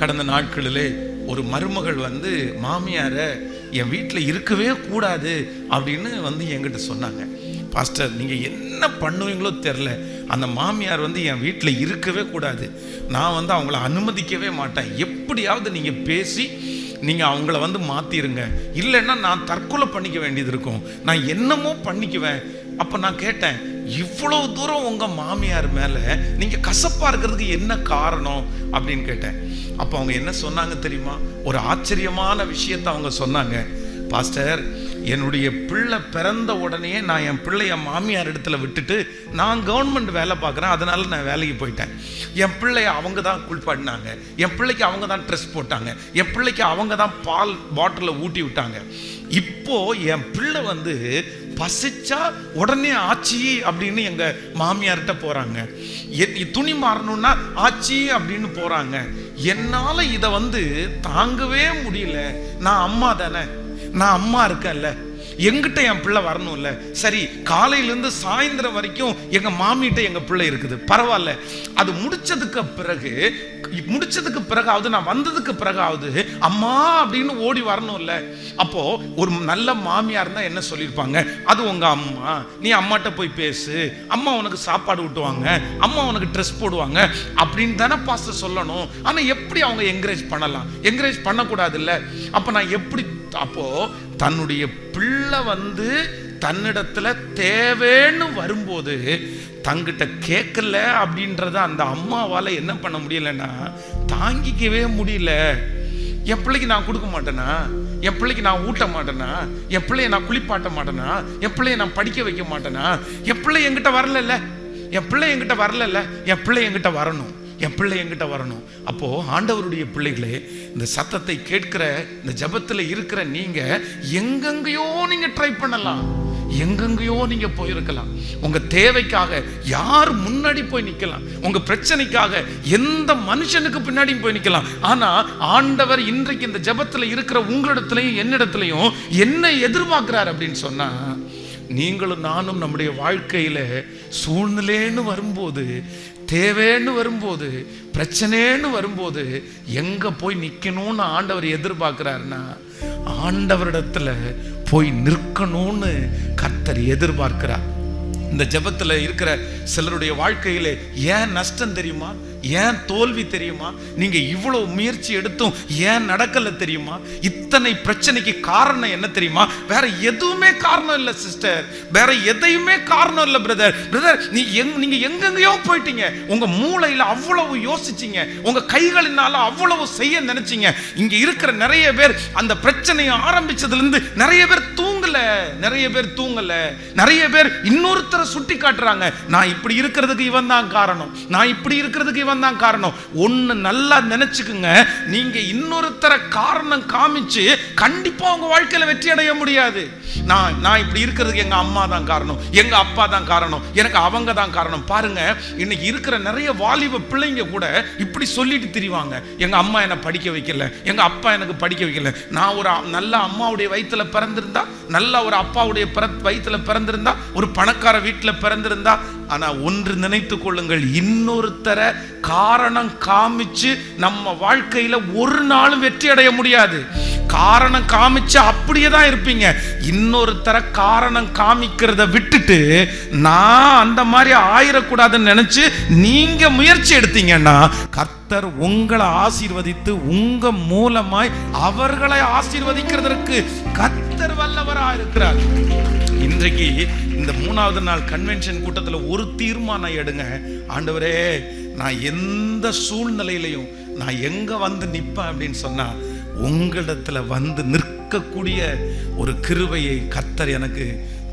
கடந்த நாட்களிலே ஒரு மருமகள் வந்து மாமியாரை என் வீட்டில் இருக்கவே கூடாது அப்படின்னு வந்து என்கிட்ட சொன்னாங்க. பாஸ்டர் நீங்கள் என்ன பண்ணுவீங்களோ தெரில. அந்த மாமியார் வந்து என் வீட்டில் இருக்கவே கூடாது. நான் வந்து அவங்கள அனுமதிக்கவே மாட்டேன். எப்படியாவது நீங்கள் பேசி நீங்கள் அவங்கள வந்து மாற்றிருங்க இல்லைன்னா நான் தற்கொலை பண்ணிக்க வேண்டியது இருக்கும். நான் என்னமோ பண்ணிக்குவேன். அப்போ நான் கேட்டேன் இவ்வளோ தூரம் உங்கள் மாமியார் மேலே நீங்கள் கசப்பாக இருக்கிறதுக்கு என்ன காரணம் அப்படின்னு கேட்டேன். அப்போ அவங்க என்ன சொன்னாங்க தெரியுமா? ஒரு ஆச்சரியமான விஷயத்தை அவங்க சொன்னாங்க. பாஸ்டர் என்னுடைய பிள்ளை பிறந்த உடனே நான் என் பிள்ளைய மாமியார் இடத்துல விட்டுட்டு நான் கவர்மெண்ட் வேலை பார்க்குறேன். அதனால நான் வேலைக்கு போயிட்டேன். என் பிள்ளைய அவங்க தான் குளிப்பாடினாங்க என் பிள்ளைக்கு அவங்க தான் ட்ரெஸ் போட்டாங்க. என் பிள்ளைக்கு அவங்க தான் பால் பாட்டிலில் ஊட்டி விட்டாங்க. இப்போ என் பிள்ளை வந்து பசிச்சா உடனே ஆச்சி அப்படின்னு எங்க மாமியார்கிட்ட போறாங்க. எ- துணி மாறணும்னா ஆச்சி அப்படின்னு போறாங்க. என்னால இதை வந்து தாங்கவே முடியல. நான் அம்மா தானே. நான் அம்மா இருக்கேன்ல. எங்கிட்ட என் பிள்ளை வரணும்ல. சரி காலையிலேருந்து சாயந்தரம் வரைக்கும் எங்கள் மாமிகிட்ட எங்கள் பிள்ளை இருக்குது. பரவாயில்ல. அது முடிச்சதுக்கு பிறகு முடிச்சதுக்கு பிறகாவது நான் வந்ததுக்கு பிறகாவது அம்மா அப்படின்னு ஓடி வரணும்ல. அப்போ ஒரு நல்ல மாமியா இருந்தா என்ன சொல்லியிருப்பாங்க? அது உங்க அம்மா. நீ அம்மாட்ட போய் பேசு. அம்மா உனக்கு சாப்பாடு ஊட்டுவாங்க அம்மா உனக்கு ட்ரெஸ் போடுவாங்க. அப்படின்னு தானே பாஸ்டர் சொல்லணும். ஆனா எப்படி அவங்க என்கரேஜ் பண்ணலாம்? என்கரேஜ் பண்ணக்கூடாது இல்லை அப்போ நான் எப்படி அப்போ தன்னுடைய பிள்ளை வந்து தன்னிடத்துல தேவைன்னு வரும்போது தங்கிட்ட கேட்கல அப்படின்றத அந்த அம்மாவால் என்ன பண்ண முடியலன்னா தாங்கிக்கவே முடியல. என் பிள்ளைக்கு நான் கொடுக்க மாட்டேனா? என் பிள்ளைக்கு நான் ஊட்ட மாட்டேனா? என் பிள்ளைய நான் குளிப்பாட்ட மாட்டேனா? என் பிள்ளைய நான் படிக்க வைக்க மாட்டேனா? என் பிள்ளை என்கிட்ட வரலல்ல. என் பிள்ளை என்கிட்ட வரலல்ல. என் பிள்ளை என்கிட்ட வரணும். என் பிள்ளை என்கிட்ட வரணும். அப்போ ஆண்டவருடைய பிள்ளைகளே இந்த சத்தத்தை கேட்கிற இந்த ஜபத்தில் இருக்கிற நீங்க எங்கெங்கேயோ நீங்க ட்ரை பண்ணலாம். எங்கெங்கேயோ நீங்க போயிருக்கலாம். உங்க தேவைக்காக யார் முன்னாடி போய் நிக்கலாம். உங்க பிரச்சனைக்காக எந்த மனுஷனுக்கு பின்னாடியும் போய் நிக்கலாம். ஆனா ஆண்டவர் இன்றைக்கு இந்த ஜெபத்துல இருக்கிற உங்களிடத்திலையும் என்னிடத்திலையும் என்ன எதிர்பார்க்கிறார் அப்படின்னு சொன்னா நீங்களும் நானும் நம்முடைய வாழ்க்கையில சூழ்நிலைன்னு வரும்போது தேவைன்னு வரும்போது பிரச்சனைன்னு வரும்போது எங்க போய் நிக்கணும்னு ஆண்டவர் எதிர்பார்க்கிறாருன்னா ஆண்டவரிடத்துல போய் நிற்கணும்னு கர்த்தர் எதிர்பார்க்கிறார். இந்த ஜெபத்துல இருக்கிற சிலருடைய வாழ்க்கையில ஏன் நஷ்டம் தெரியுமா? ஏன் தோல்வி தெரியுமா? நீங்க இவ்வளவு முயற்சி எடுத்தும் ஏன் நடக்கல தெரியுமா? இத்தனை பிரச்சனைக்கு காரணம் என்ன தெரியுமா? வேற எதுவுமே காரணம் இல்ல சிஸ்டர் வேற எதையுமே காரணம் இல்ல பிரதர் பிரதர் நீ எங் நீங்க எங்கெங்கயோ போயிட்டீங்க. உங்க மூளையில அவ்வளவு யோசிச்சீங்க. உங்க கைகளினால அவ்வளவு செய்ய நினைச்சீங்க. இங்க இருக்கிற நிறைய பேர் அந்த பிரச்சனையை ஆரம்பிச்சதுல இருந்து நிறைய பேர் தூங்கல நிறைய பேர் தூங்கல. நிறைய பேர் இன்னொருத்தரை சுட்டி காட்டுறாங்க. நான் இப்படி இருக்கிறதுக்கு இவன் தான் காரணம். நான் இப்படி இருக்கிறதுக்கு இவன் தான் காரணம். ஒன்னு நல்லா நினைச்சுக்குங்க. நீங்க இன்னொருத்தரை காரணம் காமிச்சு கண்டிப்பா உங்க வாழ்க்கையில வெற்றி அடைய முடியாது. நான் நான் இப்படி இருக்கிறதுக்கு எங்க அம்மா தான் காரணம். எங்க அப்பா தான் காரணம். எனக்கு அவங்க தான் காரணம். பாருங்க இன்னைக்கு இருக்கிற நிறைய வாலிப பிள்ளைங்க கூட இப்படி சொல்லிட்டு திரிவாங்க. எங்க அம்மா என்னை படிக்க வைக்கல. எங்க அப்பா எனக்கு படிக்க வைக்கல. நான் ஒரு நல்ல அம்மாவுடைய வயிற்றுல பிறந்திருந்தா நல்ல ஒரு அப்பாவுடைய பிற வயித்துல பிறந்திருந்தா ஒரு பணக்கார வீட்டில் பிறந்திருந்தா ஆனால் ஒன்று நினைத்து கொள்ளுங்கள் இன்னொருத்தரை காரணம் காமிச்சு நம்ம வாழ்க்கையில் ஒரு நாளும் வெற்றி அடைய முடியாது. காரணம் காமிச்சு அப்படியே தான் இருப்பீங்க. இன்னொருத்தரை காரணம் காமிக்கிறத விட்டுட்டு நான் அந்த மாதிரி ஆயிடக்கூடாதுன்னு நினைச்சு நீங்க முயற்சி எடுத்தீங்கன்னா கர்த்தர் உங்களை ஆசீர்வதித்து உங்க மூலமாய் அவர்களை ஆசீர்வதிக்கிறதற்கு கர்த்தர் வல்லவரா இருக்கிறார். இன்றைக்கு இந்த மூணாவது நாள் கன்வென்ஷன் கூட்டத்தில் ஒரு தீர்மானம் எடுங்க. ஆண்டவரே நான் எந்த சூழ்நிலையிலையும் நான் எங்க வந்து நிற்பேன் அப்படின்னு சொன்னா உங்களிடத்துல வந்து நிற்கக்கூடிய ஒரு கிருவையை கத்தர் எனக்கு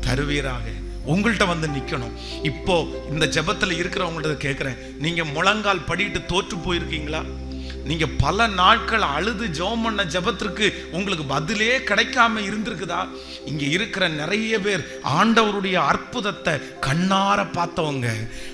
தருவீராக. உங்கள்கிட்ட வந்து நிற்கணும் இப்போ இந்த ஜபத்தில் இருக்கிறவங்கள்ட்ட கேட்குறேன் நீங்கள் முழங்கால் படிட்டு தோற்று போயிருக்கீங்களா? நீங்க பல நாட்கள் அழுது ஜெபம் பண்ண ஜெபத்திற்கு உங்களுக்கு பதிலே கிடைக்காம இருந்திருக்குதா? இங்க இருக்கிற நிறைய பேர் ஆண்டவருடைய அற்புதத்தை கண்ணார பார்த்தவங்க.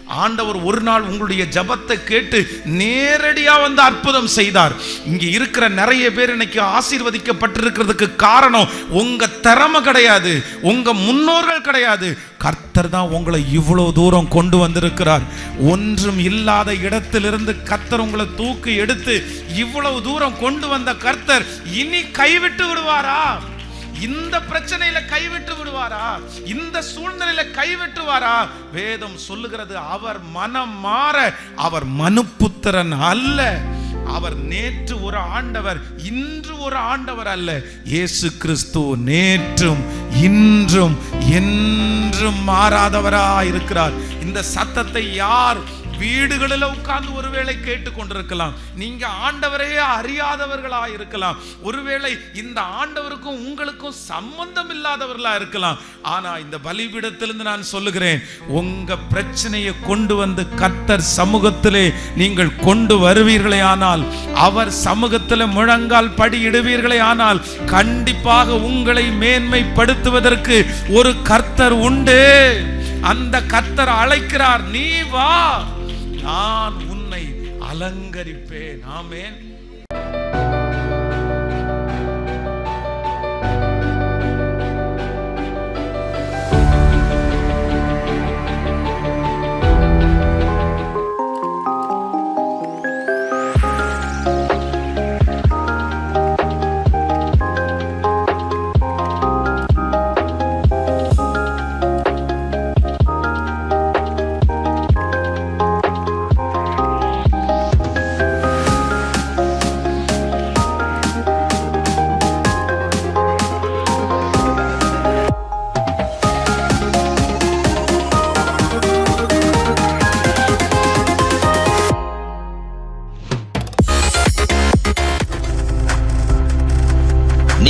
ஆண்டவர் ஒரு நாள் உங்களுடைய ஜெபத்தை கேட்டு நேரடியா வந்து அற்புதம் செய்தார். இங்க இருக்கிற நிறைய பேர் இன்னைக்கு ஆசீர்வதிக்கப்பட்டிருக்கிறதுக்கு காரணம் உங்க திறமை கிடையாது. உங்க முன்னோர்கள் கிடையாது. கர்த்தர் தான் உங்களை இவ்வளவு தூரம் கொண்டு வந்திருக்கிறார். ஒன்றும் இல்லாத இடத்திலிருந்து கர்த்தர் உங்களை தூக்கி எடுத்து இவ்வளவு தூரம் கொண்டு வந்த கர்த்தர் இனி கைவிட்டு விடுவாரா? இந்த பிரச்சனையில கைவிட்டு விடுவாரா? இந்த சூழ்நிலையில கைவிட்டுவாரா வேதம் சொல்லுகிறது அவர் மனம் மாற அவர் மனுப்புத்திரன் அல்ல. அவர் நேற்று ஒரு ஆண்டவர் இன்று ஒரு ஆண்டவர் அல்ல. இயேசு கிறிஸ்து நேற்றும் இன்றும் என்றும் மாறாதவரா இருக்கிறார் இந்த சத்தத்தை யார் வீடுகளில் உட்கார்ந்து ஒருவேளை கேட்டுக்கொண்டிருக்கலாம். நீங்க ஆண்டவரே அறியாதவர்களா இருக்கலாம். ஒருவேளை இந்த ஆண்டவருக்கும் உங்களுக்கும் சம்பந்தம் இல்லாதவர்களா இருக்கலாம். ஆனா இந்த பலிபீடத்திலிருந்து நான் சொல்லுகிறேன் உங்க பிரச்சனையை கொண்டு வந்து கத்தர் சமூகத்திலே நீங்கள் கொண்டு வருவீர்களே ஆனால் அவர் சமூகத்தில் முழங்கால் படியிடுவீர்களே ஆனால் கண்டிப்பாக உங்களை மேன்மைப்படுத்துவதற்கு ஒரு கர்த்தர் உண்டு. அந்த கர்த்தர் அழைக்கிறார் நீ வா. நான் உன்னை அலங்கரிப்பேன். ஆமேன்.